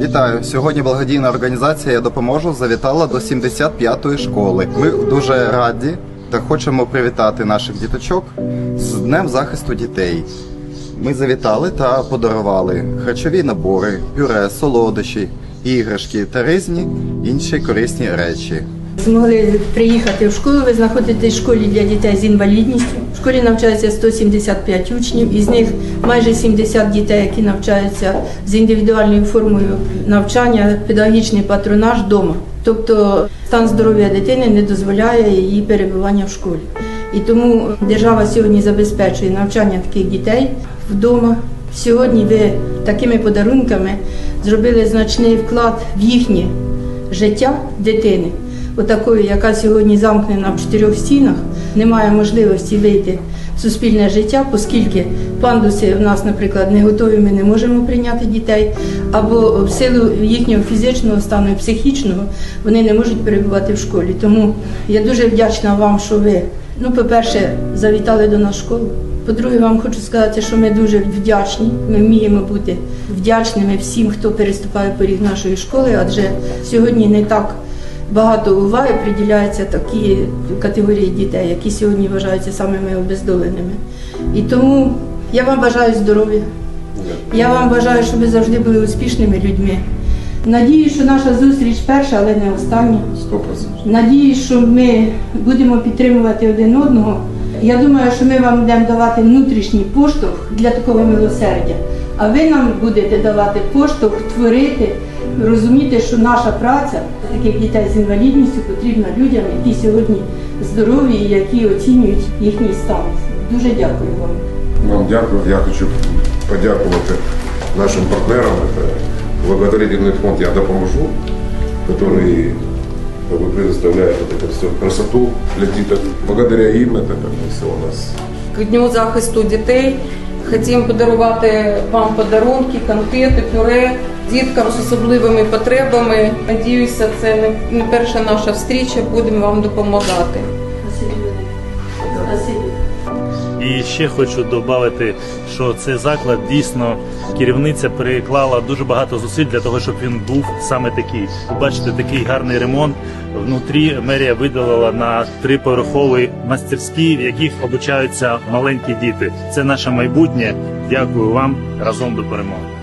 Вітаю! Сьогодні благодійна організація Я допоможу завітала до 75-ї школи. Ми дуже раді та хочемо привітати наших діточок з Днем захисту дітей. Ми завітали та подарували харчові набори, пюре, солодощі, іграшки та різні інші корисні речі. Змогли приїхати в школу. Ви знаходитесь в школі для дітей з інвалідністю. В школі навчається 175 учнів, із них майже 70 дітей, які навчаються з індивідуальною формою навчання, педагогічний патронаж вдома. Тобто стан здоров'я дитини не дозволяє її перебування в школі. І тому держава сьогодні забезпечує навчання таких дітей вдома. Сьогодні ви такими подарунками зробили значний вклад в їхнє життя дитини, отакої, яка сьогодні замкнена в чотирьох стінах, немає можливості вийти в суспільне життя, оскільки пандуси в нас, наприклад, не готові, ми не можемо прийняти дітей, або в силу їхнього фізичного стану і психічного вони не можуть перебувати в школі. Тому я дуже вдячна вам, що ви, ну, по-перше, завітали до нас школу. По-друге, вам хочу сказати, що ми дуже вдячні. Ми вміємо бути вдячними всім, хто переступає поріг нашої школи, адже сьогодні не так багато уваги приділяється такі категорії дітей, які сьогодні вважаються самими обездоленими. І тому я вам бажаю здоров'я. Я вам бажаю, щоб ви завжди були успішними людьми. Надію, що наша зустріч перша, але не остання. Надіюсь, що ми будемо підтримувати один одного. Я думаю, що ми вам будемо давати внутрішній поштовх для такого милосердя, а ви нам будете давати поштовх творити, розуміти, що наша праця таких дітей з інвалідністю потрібна людям, які сьогодні здорові і які оцінюють їхній стан. Дуже дякую вам. Вам дякую. Я хочу подякувати нашим партнерам. Это благотворительный фонд «Я допоможу», который как бы, предоставляет вот эту всю красоту для деток. Благодаря им это как бы, все у нас К Дню захисту дітей хотімо подарувати вам подарунки, конфети, пюре діткам з особливими потребами. Надіюся, це не- перша наша встріча. Будемо вам допомагати. Спасибо. І ще хочу додати, що цей заклад дійсно керівниця переклала дуже багато зусиль для того, щоб він був саме такий. Ви бачите, такий гарний ремонт. Внутрі мерія видалила на триповерхові мастерські, в яких обучаються маленькі діти. Це наше майбутнє. Дякую вам разом до перемоги.